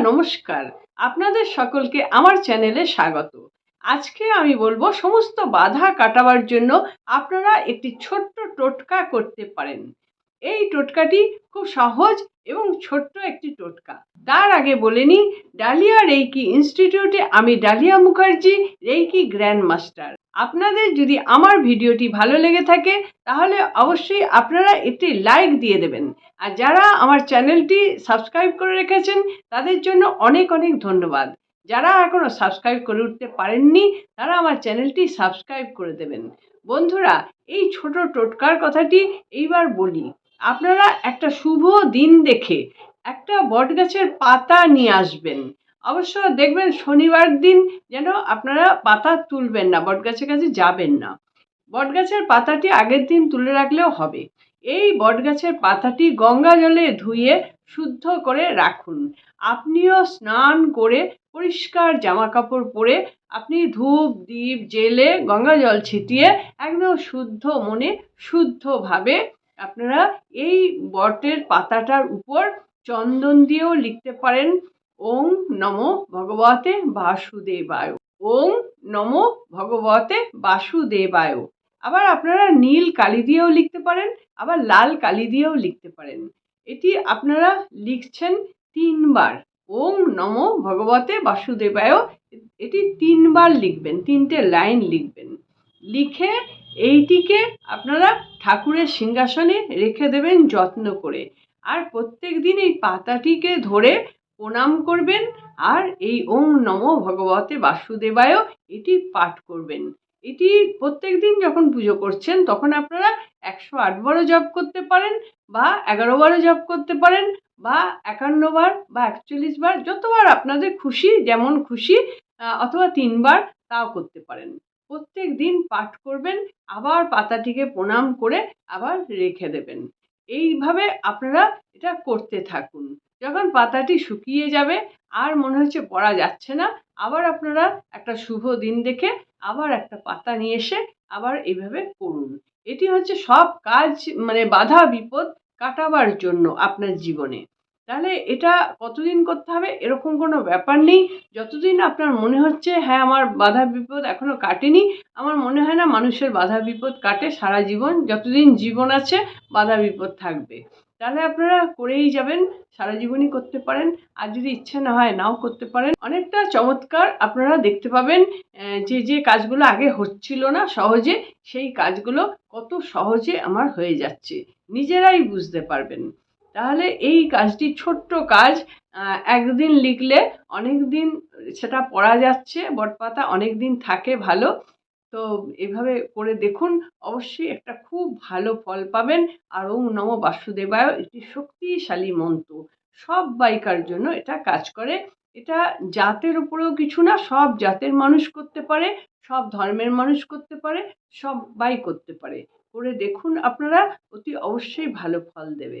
নমস্কার। আপনাদের সকলকে আমার চ্যানেলে স্বাগত। আজকে আমি বলব সমস্ত বাধা কাটাবার জন্য আপনারা একটি ছোট্ট টোটকা করতে পারেন। এই টোটকাটি খুব সহজ এবং ছোট্ট একটি টোটকা। তার আগে বলে নিই, ডালিয়া রেইকি ইনস্টিটিউটে আমি Dalia Mukherjee, reiki grand master আপনাদের যদি আমার ভিডিওটি ভালো লেগে থাকে, তাহলে অবশ্যই আপনারা একটি লাইক দিয়ে দেবেন। আর যারা আমার চ্যানেলটি সাবস্ক্রাইব করে রেখেছেন, তাদের জন্য অনেক অনেক ধন্যবাদ। যারা এখনও সাবস্ক্রাইব করে উঠতে পারেননি, তারা আমার চ্যানেলটি সাবস্ক্রাইব করে দেবেন। বন্ধুরা, এই ছোট টোটকার কথাটি এইবার বলি। আপনারা একটা শুভ দিন দেখে একটা বটগাছের পাতা নিয়ে আসবেন। অবশ্য দেখবেন শনিবার দিন যেন আপনারা পাতা তুলবেন না, বটগাছের কাছে যাবেন না। বটগাছের পাতাটি আগের দিন তুলে রাখলেও হবে। এই বটগাছের পাতাটি গঙ্গা জলে ধুয়ে শুদ্ধ করে রাখুন। আপনিও স্নান করে পরিষ্কার জামা কাপড় পরে আপনি ধূপ দ্বীপ জেলে গঙ্গা জল ছিটিয়ে একদম শুদ্ধ মনে, শুদ্ধভাবে আপনারা এই বটের পাতাটার উপর চন্দন দিয়েও লিখতে পারেন, ওং নমো ভগবতে বাসুদেবায়। ওং নমো ভগবতে বাসুদেবায়। আবার আপনারা নীল কালি দিয়েও লিখতে পারেন, আবার লাল কালি দিয়েও লিখতে পারেন। এটি আপনারা লিখছেন তিনবার, ওং নমো ভগবতে বাসুদেবায়। এটি তিনবার লিখবেন, তিনটে লাইন লিখবেন। লিখে এইটিকে আপনারা ঠাকুরের সিংহাসনে রেখে দেবেন যত্ন করে। আর প্রত্যেক দিন এই পাতাটিকে ধরে প্রণাম করবেন আর এই ওম নমো ভগবতে বাসুদেবায় এটি পাঠ করবেন। এটি প্রত্যেক দিন যখন পুজো করছেন তখন আপনারা একশো আট আটবারও জপ করতে পারেন বা এগারো বারও জপ করতে পারেন বা একান্ন বার বা একচল্লিশ বার যতবার আপনাদের খুশি, যেমন খুশি অথবা তিনবার তাও করতে পারেন। প্রত্যেক দিন পাঠ করবেন, আবার পাতাটিকে প্রণাম করে আবার রেখে দেবেন। এইভাবে আপনারা এটা করতে থাকুন। যখন পাতাটি শুকিয়ে যাবে, আর মনে হচ্ছে পড়া যাচ্ছে না, আবার আপনারা একটা শুভ দিন দেখে আবার একটা পাতা নিয়ে এসে আবার এইভাবে করুন। এটি হচ্ছে সব কাজ মানে বাধা বিপদ কাটাবার জন্য আপনার জীবনে। তাহলে এটা কতদিন করতে হবে? এরকম কোনো ব্যাপার নেই। যতদিন আপনার মনে হচ্ছে হ্যাঁ আমার বাধা বিপদ এখনও কাটেনি, আমার মনে হয় না মানুষের বাধা বিপদ কাটে সারা জীবন। যতদিন জীবন আছে, বাধা বিপদ থাকবে। তাহলে আপনারা করেই যাবেন, সারা জীবনই করতে পারেন। আর যদি ইচ্ছে না হয়, নাও করতে পারেন। অনেকটা চমৎকার আপনারা দেখতে পাবেন যে যে কাজগুলো আগে হচ্ছিল না সহজে, সেই কাজগুলো কত সহজে আমার হয়ে যাচ্ছে। নিজেরাই বুঝতে পারবেন। তাহলে এই কাজটি ছোট্ট কাজ একদিন লিখলে অনেক দিন সেটা পড়া যাচ্ছে, বটপাতা অনেক দিন থাকে ভালো। তো এভাবে করে দেখুন, অবশ্যই একটা খুব ভালো ফল পাবেন। আর ওং নম বাসুদেবায় একটি শক্তিশালী মন্ত্র। সব বাইকার জন্য এটা কাজ করে। এটা জাতের উপরেও কিছু না, সব জাতের মানুষ করতে পারে, সব ধর্মের মানুষ করতে পারে, সবাই করতে পারে। করে দেখুন আপনারা, অতি অবশ্যই ভালো ফল দেবে।